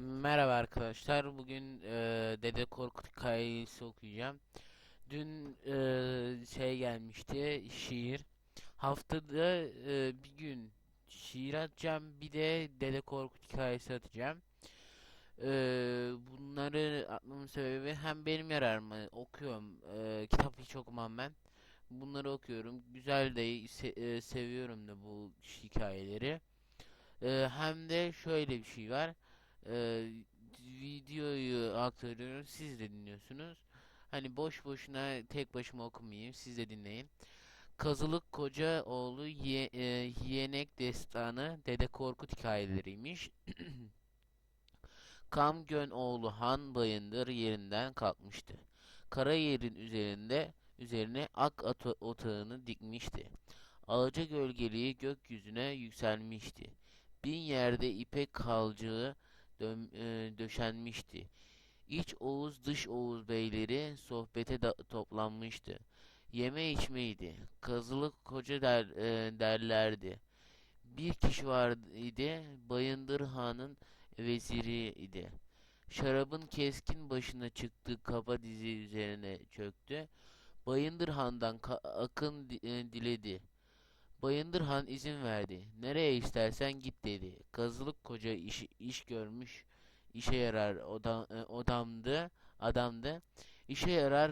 Merhaba arkadaşlar. Bugün e, Dede Korkut hikayesi okuyacağım. Dün e, şey gelmişti, şiir. Haftada e, bir gün şiir atacağım, bir de Dede Korkut hikayesi atacağım. E, bunları atmamın sebebi hem benim yararıma okuyorum. E, kitap hiç okumam ben. Bunları okuyorum. Güzel de se- e, seviyorum da bu hikayeleri. E, hem de şöyle bir şey var. Ee, videoyu aktarıyorum. Siz de dinliyorsunuz. Hani boş boşuna tek başıma okumayayım. Siz de dinleyin. Kazılık Kocaoğlu ye, e, Yeğenek Destanı Dede Korkut hikayeleriymiş. Kamgön oğlu Han Bayındır yerinden kalkmıştı. Kara yerin üzerinde üzerine ak ata- otağını dikmişti. Ağaca gölgeliği gökyüzüne yükselmişti. Bin yerde ipek kalcığı dö- e, döşenmişti. İç Oğuz dış Oğuz beyleri sohbete da- toplanmıştı. Yeme içmeydi. Kazılık koca der, e, derlerdi. Bir kişi vardı idi. Bayındır Han'ın veziri idi. Şarabın keskin başına çıktı, kaba dizi üzerine çöktü. Bayındır Han'dan akın e, diledi. Bayındır Han izin verdi. Nereye istersen git dedi. Kazılık koca iş, iş görmüş, işe yarar odam, e, odamdı, adamdı. İşe yarar,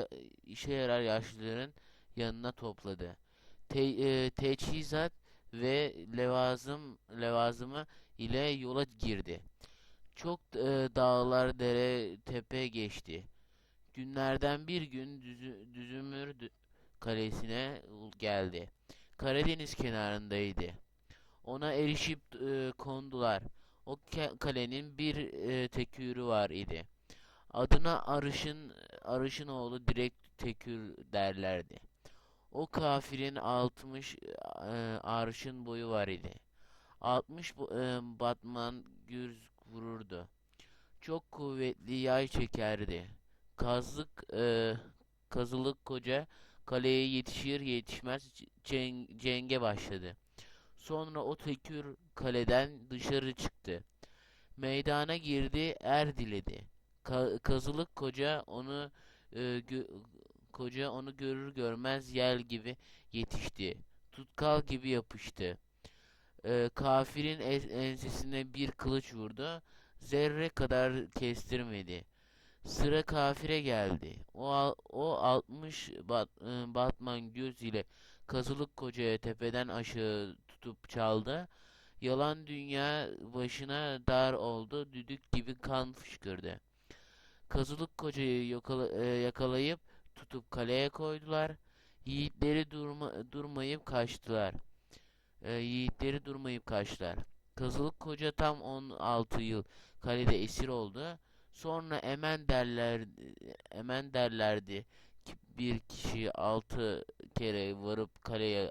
e, işe yarar yaşlıların yanına topladı. Te, e, teçhizat ve levazım levazımı ile yola girdi. Çok e, dağlar, dere, tepe geçti. Günlerden bir gün Düzü, Düzümür dü- Kalesi'ne geldi. Karadeniz kenarındaydı. Ona erişip e, kondular. O kalenin bir e, tekürü var idi. Adına Arış'ın Arış'ın oğlu direkt tekür derlerdi. O kafirin 60 e, arşın boyu var idi. 60 bu- e, batman gürz vururdu. Çok kuvvetli yay çekerdi. Kazlık e, kazılık koca kaleye yetişir yetişmez ceng- cenge başladı. Sonra o tekür kaleden dışarı çıktı. Meydana girdi, er diledi. Ka- kazılık koca onu e, koca onu görür görmez yel gibi yetişti. Tutkal gibi yapıştı. E, kafirin es- ensesine bir kılıç vurdu. Zerre kadar kestirmedi. Sıra kafire geldi. O o 60 bat, e, batman göz ile kazılık kocaya tepeden aşağı tutup çaldı. Yalan dünya başına dar oldu. Düdük gibi kan fışkırdı. Kazılık kocayı yakala- e, yakalayıp tutup kaleye koydular. Yiğitleri durma, durmayıp kaçtılar. E, yiğitleri durmayıp kaçtılar. Kazılık koca tam 16 yıl kalede esir oldu. Sonra emen derler emen derlerdi ki bir kişi altı kere varıp kaleye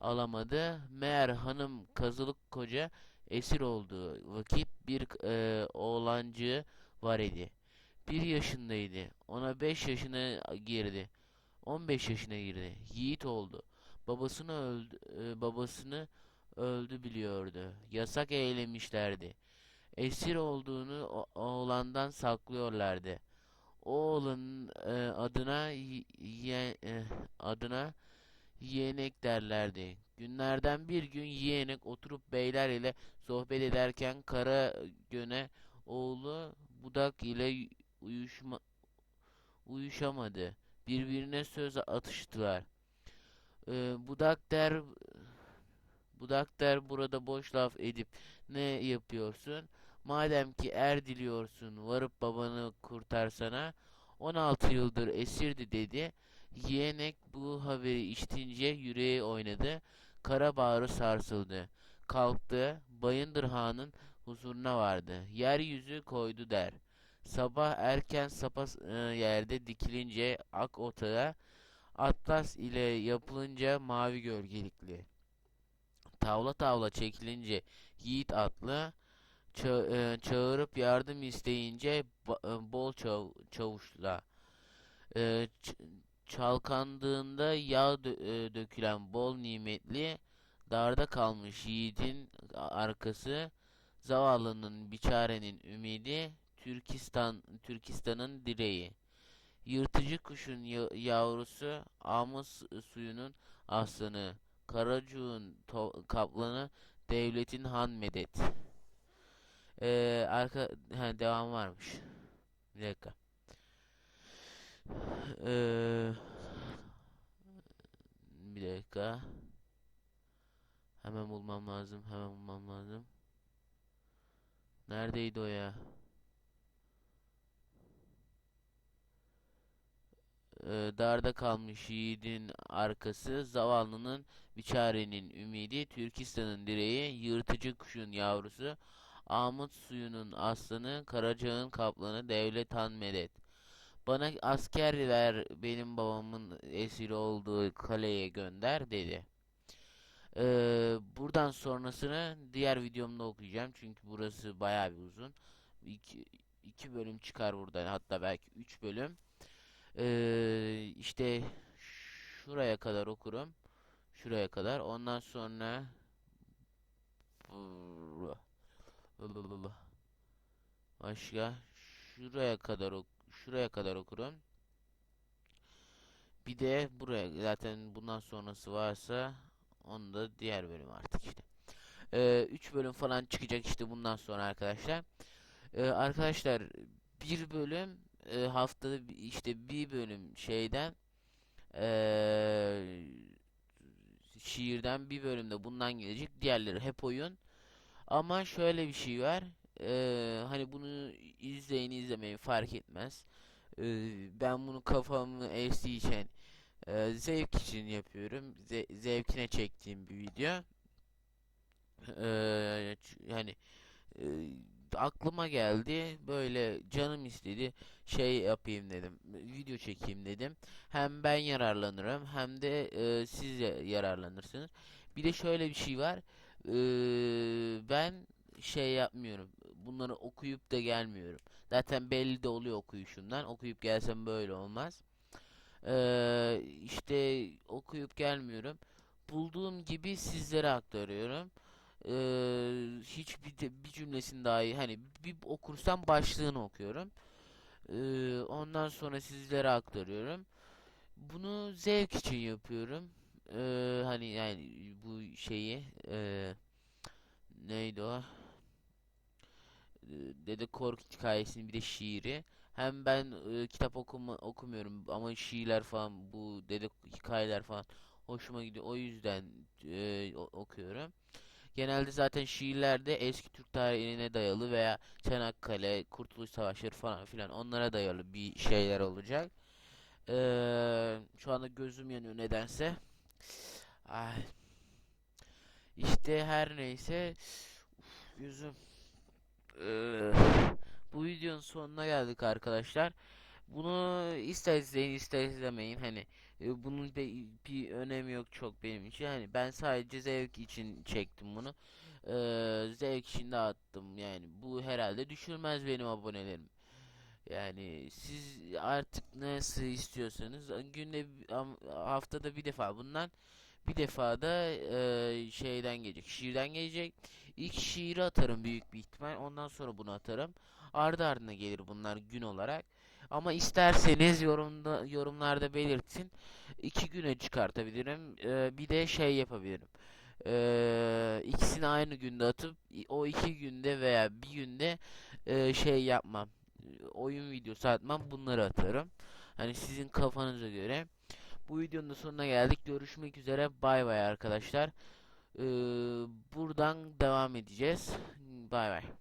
alamadı. Meğer hanım kazılık koca esir olduğu vakit bir e, oğlancığı var idi. Bir yaşındaydı. Ona beş yaşına girdi. 15 yaşına girdi. Yiğit oldu. Babasını öldü, e, babasını öldü biliyordu. Yasak eylemişlerdi. Esir olduğunu oğlandan saklıyorlardı. O e, adına ye- e, adına yeğenek derlerdi. Günlerden bir gün yeğenek oturup beyler ile sohbet ederken Kara Göne oğlu Budak ile uyuşma, uyuşamadı. Birbirine söz atıştılar. E, Budak der Budak der burada boş laf edip ne yapıyorsun? Madem ki er diliyorsun varıp babanı kurtarsana. 16 yıldır esirdi dedi. Yeğenek bu haberi işitince yüreği oynadı. Kara bağrı sarsıldı. Kalktı. Bayındır Han'ın huzuruna vardı. Yeryüzü koydu der. Sabah erken sapa e, yerde dikilince ak otağa, atlas ile yapılınca mavi gölgelikli. Tavla tavla çekilince yiğit atlı, ça- e, çağırıp yardım isteyince e, bol çav- çavuşla. E, çalkandığında yağ dö- e, dökülen bol nimetli, darda kalmış yiğidin arkası Zavallının biçarenin ümidi, Türkistan Türkistan'ın direği. Yırtıcı kuşun ya- yavrusu, Amus suyunun aslanı, Karacuğun kaplanı, devletin han medet. Ee, arka ha, devam varmış. Bir dakika. Ee, bir dakika. Hemen bulmam lazım. Hemen bulmam lazım. Neredeydi o ya? Ee, darda kalmış yiğidin arkası, zavallının biçarenin ümidi, Türkistan'ın direği, yırtıcı kuşun yavrusu, Amut suyunun aslanı, Karacağın kaplanı, devlet han medet. Bana asker ver, benim babamın esiri olduğu kaleye gönder dedi. Ee, buradan sonrasını diğer videomda okuyacağım çünkü burası bayağı bir uzun. İki, iki bölüm çıkar buradan hatta belki üç bölüm. Ee, işte şuraya kadar okurum. Şuraya kadar. Ondan sonra başka şuraya kadar ok şuraya kadar okurum. Bir de buraya zaten bundan sonrası varsa onu da diğer bölüm artık işte. Ee, 3 bölüm falan çıkacak işte bundan sonra arkadaşlar. Ee, arkadaşlar bir bölüm e, haftada işte bir bölüm şeyden eee, şiirden bir bölümde bundan gelecek. Diğerleri hep oyun. Ama şöyle bir şey var. Eee, hani bunu izleyin izlemeyin fark etmez. Eee, ben bunu kafamı estiği için eee, zevk için yapıyorum. Ze- zevkine çektiğim bir video. Eee, ç- hani eee, aklıma geldi. Böyle canım istedi. Şey yapayım dedim. Video çekeyim dedim. Hem ben yararlanırım hem de eee, siz ya- yararlanırsınız. Bir de şöyle bir şey var. Eee, ben şey yapmıyorum. Bunları okuyup da gelmiyorum. Zaten belli de oluyor okuyuşumdan. Okuyup gelsem böyle olmaz. Eee işte okuyup gelmiyorum. Bulduğum gibi sizlere aktarıyorum. Eee hiçbir de, bir cümlesini dahi hani bir okursam başlığını okuyorum. Eee, ondan sonra sizlere aktarıyorum. Bunu zevk için yapıyorum. Eee, hani yani bu şeyi eee, neydi o? Dede Korkut hikayesini bir de şiiri. Hem ben eee, kitap okuma, okumuyorum ama şiirler falan bu dede hikayeler falan hoşuma gidiyor. O yüzden o- okuyorum. Genelde zaten şiirlerde eski Türk tarihine dayalı veya Çanakkale, Kurtuluş Savaşları falan filan onlara dayalı bir şeyler olacak. Eee, şu anda gözüm yanıyor nedense. Ay, işte her neyse. Uf, gözüm. Eee, bu videonun sonuna geldik arkadaşlar. Bunu ister izleyin ister izlemeyin hani e, bunun da bir önemi yok çok benim için. Hani ben sadece zevk için çektim bunu. Eee, zevk için de attım yani bu herhalde düşürmez benim abonelerim. Yani siz artık nasıl istiyorsanız günde haftada bir defa bundan bir defa da eee, şeyden gelecek şiirden gelecek. İlk şiiri atarım büyük bir ihtimal ondan sonra bunu atarım. Ardı ardına gelir bunlar gün olarak. Ama isterseniz yorumda yorumlarda belirtin. İki güne çıkartabilirim. Eee, bir de şey yapabilirim. Eee ikisini aynı günde atıp o iki günde veya bir günde eee, şey yapmam. Oyun videosu atmam. Bunları atarım. Hani sizin kafanıza göre. Bu videonun da sonuna geldik. Görüşmek üzere. Bay bay arkadaşlar. Eee, buradan devam edeceğiz. Bay bay.